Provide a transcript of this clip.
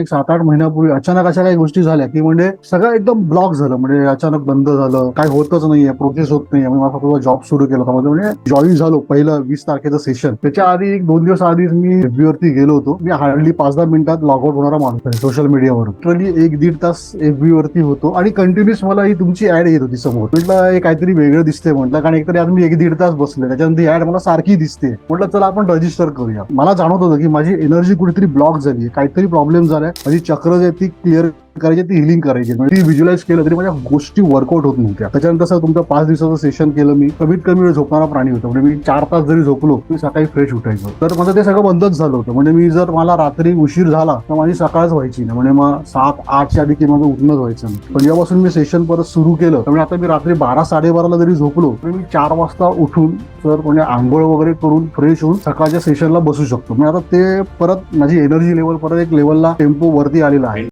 एक सात आठ महिन्यापूर्वी अचानक अशा काही गोष्टी झाल्या की म्हणजे सगळं एकदम ब्लॉक झालं. म्हणजे अचानक बंद झालं. काय होतच नाहीये. प्रोसेस होत नाहीये. मी माझा जॉब सुरू केला होता. म्हणजे जॉईन झालो पहिलं वीस तारखेचं सेशन त्याच्या आधी एक दोन दिवस आधीच मी एफबीवरती गेलो होतो. मी हार्डली पाच दहा मिनिटात लॉगआउट होणारा माणूस आहे सोशल मीडियावर लिटरली एक दीड तास FB वरती होतो. आणि कंटिन्युअस मला ही तुमची ऍड येत होती समोर. म्हटलं हे काहीतरी वेगळं दिसते म्हटलं. कारण एकतरी आज मी एक दीड तास बसले त्याच्यानंतर ऍड मला सारखी दिसते. म्हटलं चला आपण रजिस्टर करूया. मला जाणवत होतं की माझी एनर्जी कुठेतरी ब्लॉक झाली काहीतरी प्रॉब्लेम झाला आहे माझी चक्र जे आहे ती क्लिअर करायची ती हिलिंग करायची. म्हणजे ती व्हिज्युलाइज केलं तरी माझ्या गोष्टी वर्कआउट होत नव्हत्या. त्याच्यानंतर सर तुमचं पाच दिवसाचं सेशन केलं मी. कमीत कमी वेळ झोपणारा प्राणी होतो. म्हणजे मी चार तास जरी झोपलो मी सकाळी फ्रेश उठायचो. तर माझं ते सगळं बंदच झालं होतं. म्हणजे मी जर मला रात्री उशीर झाला तर माझी सकाळच व्हायची नाही. म्हणजे मग सात आठच्या आधी की माझं उठणंच व्हायचं नाही. पण जेव्हापासून मी सेशन परत सुरू केलं त्यामुळे म्हणजे आता मी रात्री बारा साडेबाराला जरी झोपलो तर मी चार वाजता उठून तर म्हणजे आंघोळ वगैरे करून फ्रेश होऊन सकाळच्या सेशनला बसू शकतो. म्हणजे आता ते परत माझी एनर्जी लेवल परत एक लेवलला टेम्पो वरती आलेला आहे.